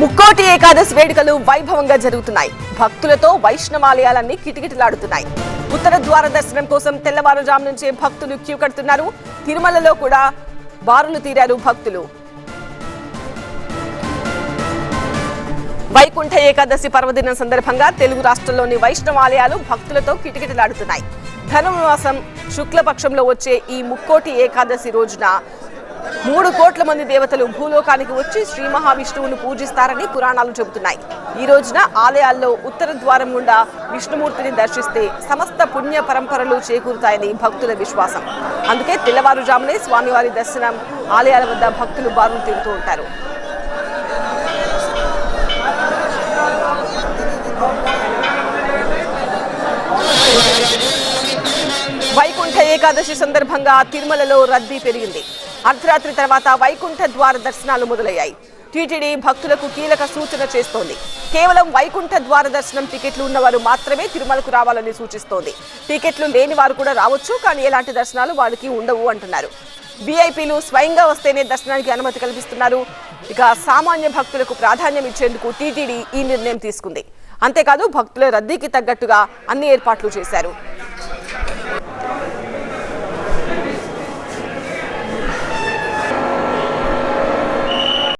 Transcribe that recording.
ముక్కోటి ఏకాదశి వేడుకలు వైభవంగా జరుగుతున్నాయి. భక్తులతో వైష్ణవాలయాలన్నీ కిటకిటలాడుతున్నాయి. ఉత్తర ద్వార దర్శనం కోసం తెల్లవారుజాము నుంచే భక్తులు క్యూ కడుతున్నారు. తిరుమలలో కూడా బారులు తీరారు భక్తులు. వైకుంఠ ఏకాదశి పర్వదినం సందర్భంగా తెలుగు రాష్ట్రంలోని వైష్ణవాలయాలు భక్తులతో కిటకిటలాడుతున్నాయి. ధనుమాసం శుక్లపక్షంలో వచ్చే ఈ ముక్కోటి ఏకాదశి రోజున మూడు కోట్ల మంది దేవతలు భూలోకానికి వచ్చి శ్రీ మహావిష్ణువును పూజిస్తారని పురాణాలు చెబుతున్నాయి. ఈ రోజున ఆలయాల్లో ఉత్తర ద్వారం గుండా విష్ణుమూర్తిని దర్శిస్తే సమస్త పుణ్య పరంపరలు చేకూరుతాయని భక్తుల విశ్వాసం. అందుకే తెల్లవారుజామునే స్వామివారి దర్శనం ఆలయాల వద్ద భక్తులు బారులు తిరుగుతూ ఉంటారు. వైకుంఠ ఏకాదశి సందర్భంగా తిరుమలలో రద్దీ పెరిగింది. అర్ధరాత్రి తర్వాత వైకుంఠ ద్వార దర్శనాలు మొదలయ్యాయి. టీటీడీ భక్తులకు కీలక సూచన చేస్తోంది. కేవలం వైకుంఠ ద్వార దర్శనం టికెట్లు ఉన్నవారు మాత్రమే తిరుమలకు రావాలని సూచిస్తోంది. టికెట్లు లేని వారు కూడా రావచ్చు కానీ ఎలాంటి దర్శనాలు వారికి ఉండవు అంటున్నారు. వీఐపీలు స్వయంగా వస్తేనే దర్శనానికి అనుమతి కల్పిస్తున్నారు. ఇక సామాన్య భక్తులకు ప్రాధాన్యం ఇచ్చేందుకు టీటీడీ ఈ నిర్ణయం తీసుకుంది. అంతేకాదు భక్తుల రద్దీకి తగ్గట్టుగా అన్ని ఏర్పాట్లు చేశారు.